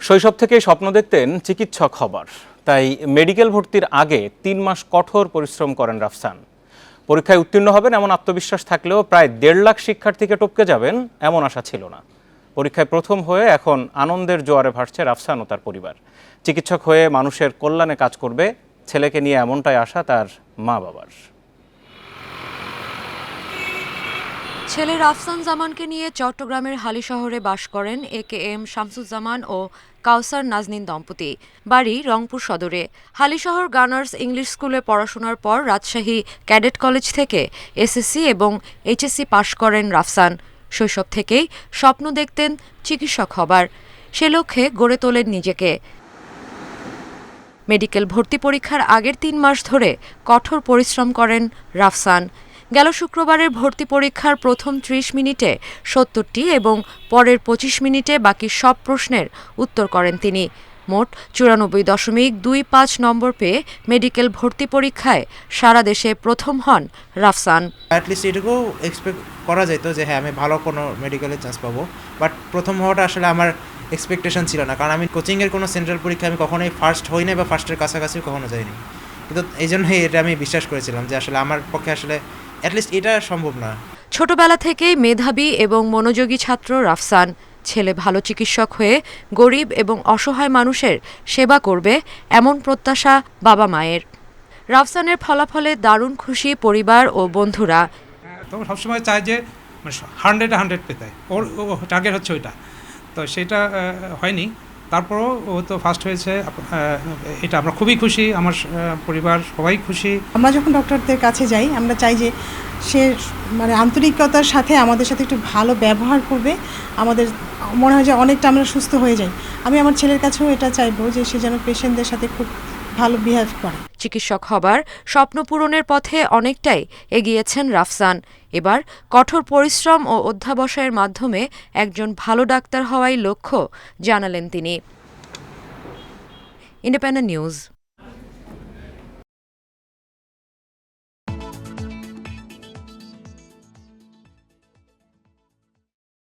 শৈশব থেকেই স্বপ্ন দেখতেন চিকিৎসক হবার। তাই মেডিকেল ভর্তির আগে তিন মাস কঠোর পরিশ্রম করেন রাফসান। পরীক্ষায় উত্তীর্ণ হবেন এমন আত্মবিশ্বাস থাকলেও প্রায় দেড় লাখ শিক্ষার্থীকে টপকে যাবেন এমন আশা ছিল না। পরীক্ষায় প্রথম হয়ে এখন আনন্দের জোয়ারে ভাসছে রাফসান ও তার পরিবার। চিকিৎসক হয়ে মানুষের কল্যাণে কাজ করবে, ছেলেকে নিয়ে এমনটাই আশা তার মা বাবার ছেলে রাফসান জামানকে নিয়ে চট্টগ্রামের হালি শহরে বাস করেন এ কে এম শামসুজ্জামান ও কাউসার নাজনীন দম্পতি। বাড়ি রংপুর সদরে। হালিশহর গানার্স ইংলিশ স্কুলে পড়াশোনার পর রাজশাহী ক্যাডেট কলেজ থেকে এসএসসি এবং এইচএসসি পাশ করেন রাফসান। শৈশব থেকেই স্বপ্ন দেখতেন চিকিৎসক হবার। সে লক্ষ্যে গড়ে তোলেন নিজেকে। মেডিকেল ভর্তি পরীক্ষার আগের তিন মাস ধরে কঠোর পরিশ্রম করেন রাফসান। গেল শুক্রবারের ভর্তি পরীক্ষার প্রথম ত্রিশ মিনিটে সত্তরটি এবং পরের পঁচিশ মিনিটে বাকি সব প্রশ্নের উত্তর করেন তিনি। মোট চুরানব্বই দশমিক দুই পাঁচ নম্বর পেয়ে মেডিকেল ভর্তি পরীক্ষায় সারা দেশে প্রথম হন রাফসান। অ্যাটলিস্ট এটুকু এক্সপেক্ট করা যেত যে হ্যাঁ আমি ভালো কোনো মেডিকেলে চান্স পাবো। বাট প্রথম হওয়াটা আসলে আমার এক্সপেকটেশন ছিল না। কারণ আমি কোচিংয়ের কোনো সেন্ট্রাল পরীক্ষা আমি কখনোই ফার্স্ট হই না বা ফার্স্টের কাছাকাছি কখনো যাইনি। কিন্তু এই জন্যই এটা আমি বিশ্বাস করেছিলাম যে, আসলে আমার পক্ষে আসলে অ্যাটলিস্ট এটা সম্ভব না। ছোটবেলা থেকেই মেধাবী এবং মনোযোগী ছাত্র রাফসান ছেলে ভালো চিকিৎসক হয়ে গরিব এবং অসহায় মানুষের সেবা করবে এমন প্রত্যাশা বাবা মায়ের। রাফসানের ফলাফলে দারুণ খুশি পরিবার ও বন্ধুরা। তো সবসময় চায় যে হান্ড্রেড হান্ড্রেড পেতে। ওর টার্গেট হচ্ছে ওইটা। তো সেটা হয়নি। তারপরও ও তো ফার্স্ট হয়েছে এটা আমরা খুবই খুশি, আমার পরিবার সবাই খুশি। আমরা যখন ডক্টরদের কাছে যাই, আমরা চাই যে সে মানে আন্তরিকতার সাথে আমাদের সাথে একটু ভালো ব্যবহার করবে, আমাদের মনে হয় যে অনেকটা আমরা সুস্থ হয়ে যাই। আমি আমার ছেলের কাছেও এটা চাইব যে সে যেন পেশেন্টদের সাথে খুব ভালো বিহেভ করে। চিকিৎসক হবার স্বপ্ন পূরণের পথে অনেকটাই এগিয়েছেন রাফসান। এবার কঠোর পরিশ্রম ও অধ্যাবসায়ের মাধ্যমে একজন ভালো ডাক্তার হওয়াই লক্ষ্য, জানালেন তিনি। Independent News.